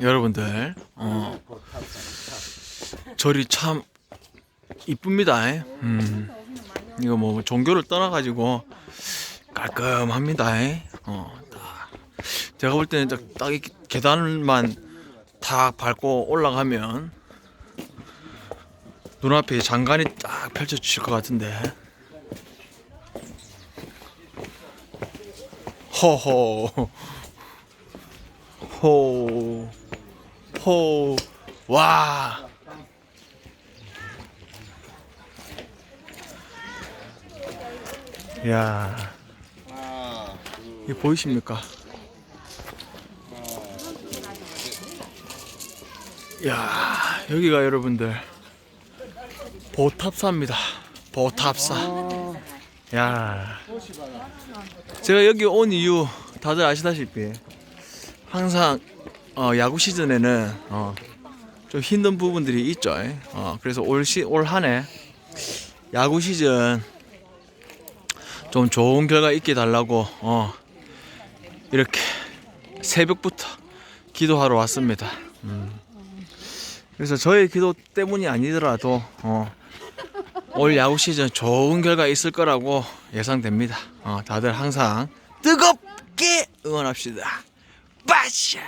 여러분들 어, 절이 참 이쁩니다. 음, 이거 뭐 종교를 떠나가지고 깔끔합니다. 어, 딱. 제가 볼 때는 딱, 딱이 계단만 다 밟고 올라가면 눈앞에 장관이 딱 펼쳐주실 것 같은데. 호호. 호. 호. 와. 야. 이 보이십니까? 야, 여기가 여러분들 보탑사입니다. 보탑사. 야. 제가 여기 온 이유 다들 아시다시피 항상 어, 야구 시즌에는 어, 좀 힘든 부분들이 있죠. 어, 그래서 올시올 한해 야구 시즌 좀 좋은 결과 있게 달라고 어, 이렇게 새벽부터 기도하러 왔습니다. 음. 그래서 저의 기도 때문이 아니더라도 어, 올 야구 시즌 좋은 결과 있을 거라고 예상됩니다. 어, 다들 항상 뜨겁게 응원합시다. 빠샤!